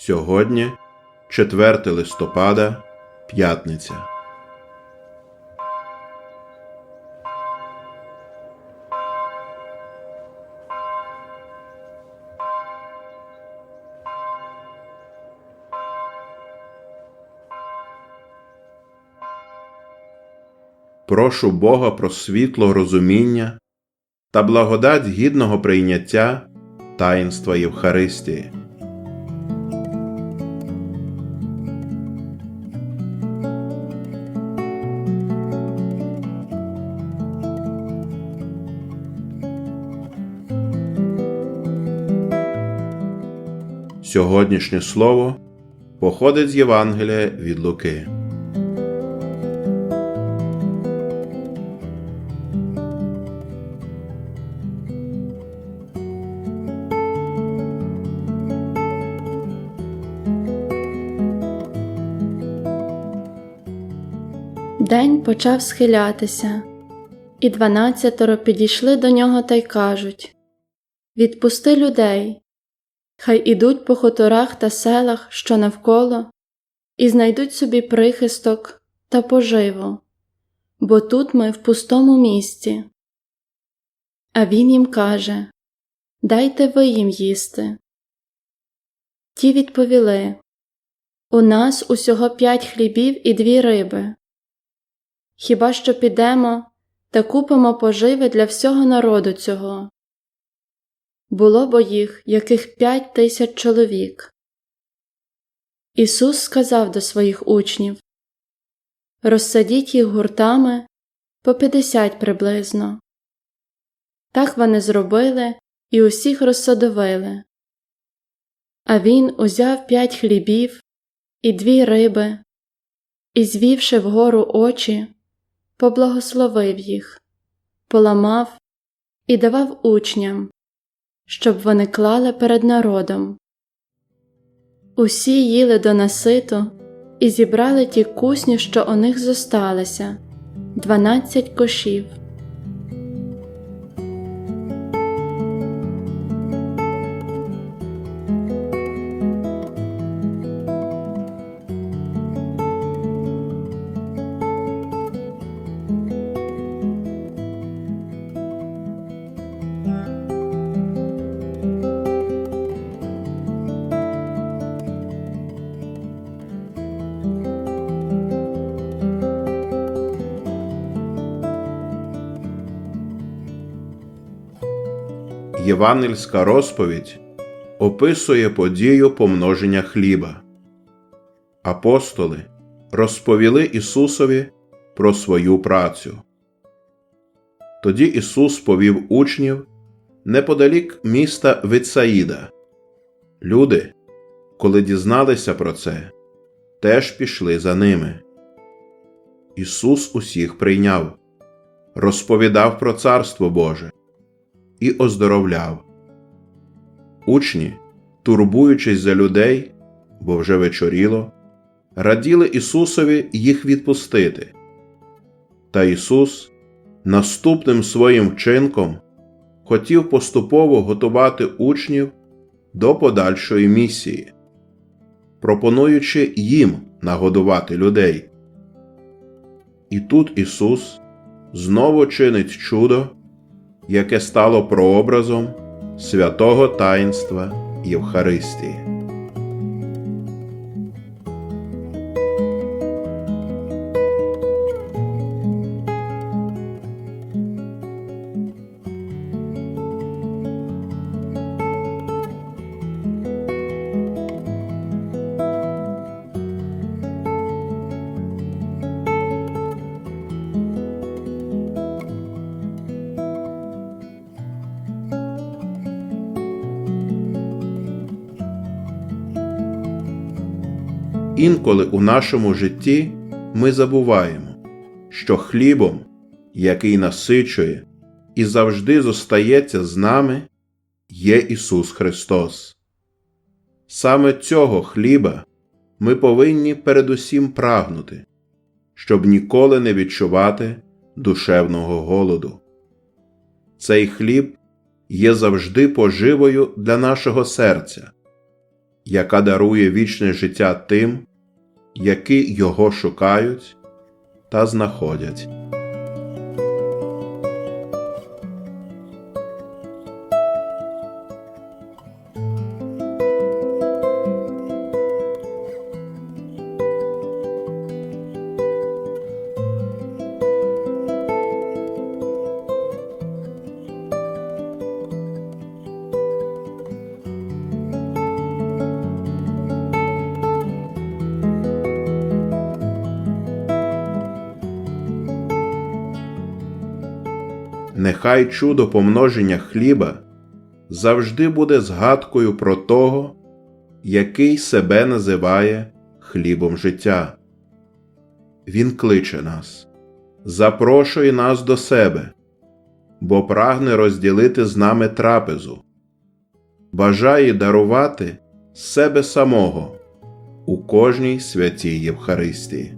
Сьогодні 4 листопада, п'ятниця. Прошу Бога про світло розуміння та благодать гідного прийняття таїнства Євхаристії. Сьогоднішнє слово походить з Євангелія від Луки. День почав схилятися, і дванадцятеро підійшли до нього та й кажуть Відпусти людей, хай ідуть по хуторах та селах, що навколо, і знайдуть собі прихисток та поживу, бо тут ми в пустому місці. А він їм каже Дайте ви їм їсти. Ті відповіли У нас усього п'ять хлібів і дві риби. Хіба що підемо та купимо поживи для всього народу цього? Було бо їх яких п'ять тисяч чоловік. Ісус сказав до своїх учнів Розсадіть їх гуртами по п'ятдесят приблизно. Так вони зробили і усіх розсадовили. А він узяв п'ять хлібів і дві риби, і, звівши вгору очі, поблагословив їх, поламав і давав учням, щоб вони клали перед народом. Усі їли до наситу і зібрали ті кусні, що у них зосталися дванадцять кошів. Євангельська розповідь описує подію помноження хліба. Апостоли розповіли Ісусові про свою працю. Тоді Ісус повів учнів неподалік міста Вицаїда. Люди, коли дізналися про це, теж пішли за ними. Ісус усіх прийняв, розповідав про Царство Боже і оздоровляв. Учні, турбуючись за людей, бо вже вечоріло, раділи Ісусові їх відпустити. Та Ісус наступним своїм вчинком хотів поступово готувати учнів до подальшої місії, пропонуючи їм нагодувати людей. І тут Ісус знову чинить чудо яке стало прообразом святого таїнства Євхаристії. Інколи у нашому житті ми забуваємо, що хлібом, який насичує і завжди зостається з нами, є Ісус Христос. Саме цього хліба ми повинні передусім прагнути, щоб ніколи не відчувати душевного голоду. Цей хліб є завжди поживою для нашого серця, яка дарує вічне життя тим, які його шукають та знаходять. Нехай чудо помноження хліба завжди буде згадкою про того, який себе називає хлібом життя. Він кличе нас, запрошує нас до себе, бо прагне розділити з нами трапезу, бажає дарувати себе самого у кожній святій Євхаристії.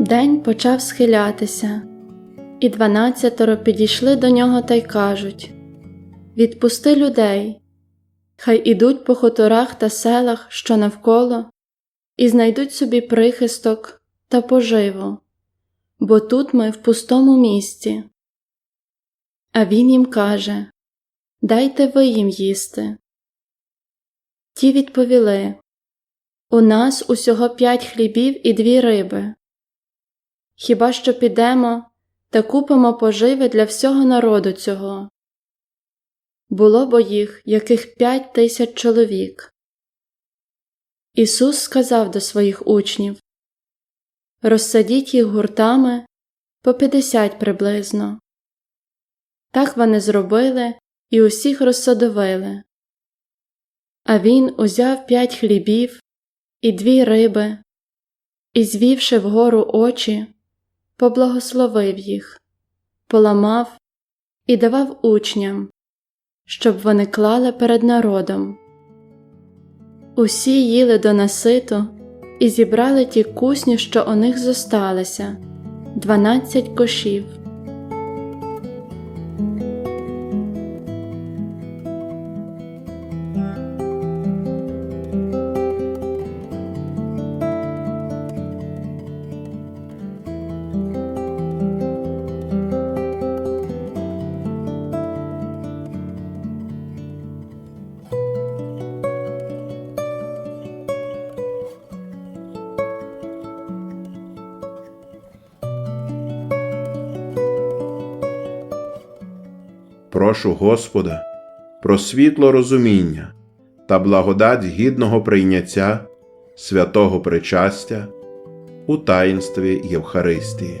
День почав схилятися, і дванадцятеро підійшли до нього та й кажуть Відпусти людей, хай ідуть по хуторах та селах, що навколо, і знайдуть собі прихисток та поживу, бо тут ми в пустому місці. А він їм каже Дайте ви їм їсти. Ті відповіли У нас усього п'ять хлібів і дві риби. Хіба що підемо та купимо поживи для всього народу цього? Було бо їх яких п'ять тисяч чоловік. Ісус сказав до своїх учнів Розсадіть їх гуртами по п'ятдесят приблизно. Так вони зробили і усіх розсадовили. А він узяв п'ять хлібів і дві риби, і, звівши вгору очі, поблагословив їх, поламав і давав учням, щоб вони клали перед народом. Усі їли до наситу і зібрали ті кусні, що у них зосталися, дванадцять кошів. Прошу Господа про світло розуміння та благодать гідного прийняття святого причастя у таїнстві Євхаристії.